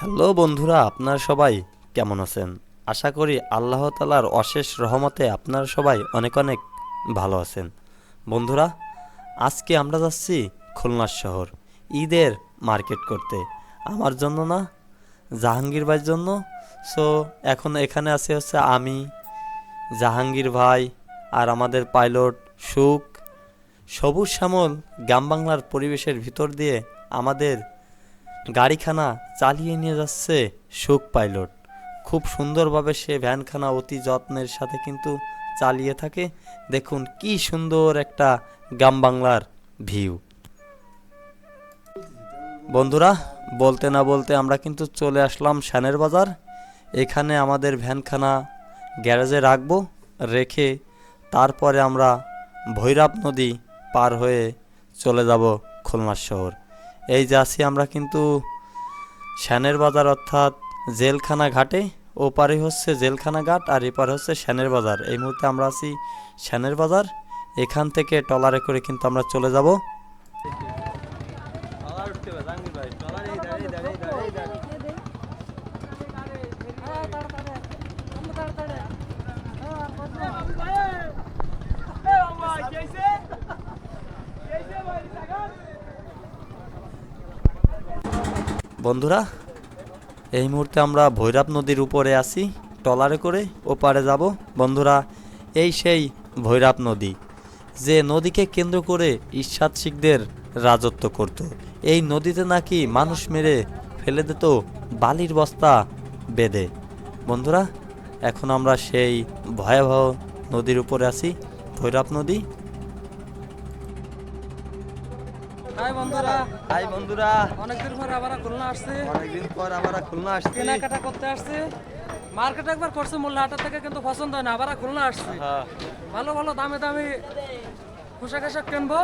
Hello বন্ধুরা, আপনার সবাই কেমন আছেন? আশা করি আল্লাহ তালার অশেষ রহমতে আপনার সবাই অনেক অনেক ভালো আছেন। বন্ধুরা, আজকে আমরা যাচ্ছি খুলনা শহর, ঈদের মার্কেট করতে। আমার জন্য না, জাহাঙ্গীর ভাইয়ের জন্য। সো এখন এখানে আছে হচ্ছে আমি, জাহাঙ্গীর ভাই আর আমাদের পাইলট সুখ। সবুজ শ্যামল গ্রাম বাংলার পরিবেশের ভিতর দিয়ে আমাদের গাড়িখানা চালিয়ে নিয়ে যাচ্ছে সুখ পাইলট। খুব সুন্দরভাবে সে ভ্যানখানা অতি যত্নের সাথে কিন্তু চালিয়ে থাকে। দেখুন কি সুন্দর একটা গ্রাম বাংলার ভিউ। বন্ধুরা, বলতে না বলতে আমরা কিন্তু চলে আসলাম শ্যানের বাজার। এখানে আমাদের ভ্যানখানা গ্যারেজে রাখব, রেখে তারপরে আমরা ভৈরব নদী পার হয়ে চলে যাব খুলনা শহর। এই যে আছি আমরা কিন্তু শ্যানের বাজার অর্থাৎ জেলখানা ঘাটে। ওপারে হচ্ছে জেলখানা ঘাট আর এপারে হচ্ছে শ্যানের বাজার। এই মুহূর্তে আমরা আছি শ্যানের বাজার। এখান থেকে টলারে করে কিন্তু আমরা চলে যাব। বন্ধুরা, এই মুহূর্তে আমরা ভৈরব নদীর উপরে আছি, টলারে করে ওপারে যাব। বন্ধুরা, এই সেই ভৈরব নদী, যে নদীকে কেন্দ্র করে ঈশ্বাদ শিখদের রাজত্ব করত। এই নদীতে নাকি মানুষ মেরে ফেলে দিত, বালির বস্তা বেঁধে। বন্ধুরা, এখন আমরা সেই ভয়াবহ নদীর উপরে আছি, ভৈরব নদী। হাই বন্ধুরা। হাই বন্ধুরা। অনেকদিন পর আবার খুলনা আসছে। অনেকদিন পর আমরা খুলনা আসছি। কেনাকাটা করতে আসছে। মার্কেটে একবার করছে মোল্লাহাটের থেকে কিন্তু পছন্দ হয় না আবার খুলনা আসছে। হ্যাঁ। ভালো ভালো দামে দামি পোশাক আশাক কিনবো।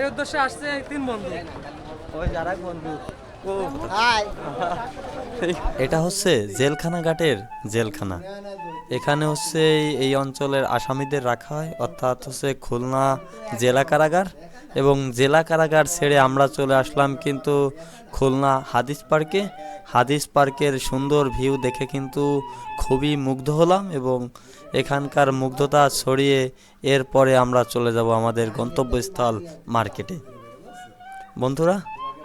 এই উদ্দেশ্যে আসছে তিন বন্ধু। ওই যারা বন্ধু। এটা হচ্ছে জেলখানা ঘাটের জেলখানা। এখানে হচ্ছে এই অঞ্চলের আসামিদের রাখা হয় অর্থাৎ হচ্ছে খুলনা জেলা কারাগার এবং জেলা কারাগার ছেড়ে আমরা চলে আসলাম কিন্তু খুলনা হাদিস পার্কে। হাদিস পার্কের সুন্দর ভিউ দেখে কিন্তু খুবই মুগ্ধ হলাম এবং এখানকার মুগ্ধতা ছড়িয়ে এরপরে আমরা চলে যাব আমাদের গন্তব্যস্থল মার্কেটে। বন্ধুরা,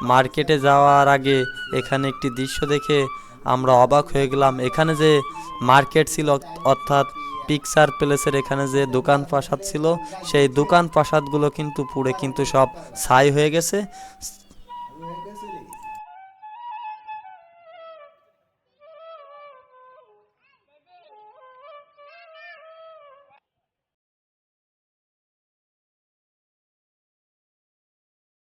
মার্কেটে যাওয়ার আগে এখানে একটি দৃশ্য দেখে আমরা অবাক হয়ে গেলাম। এখানে যে মার্কেট ছিল অর্থাৎ পিকচার প্লেসের এখানে যে দোকান প্রাসাদ ছিল, সেই দোকান প্রাসাদগুলো কিন্তু পুড়ে কিন্তু সব ছাই হয়ে গেছে।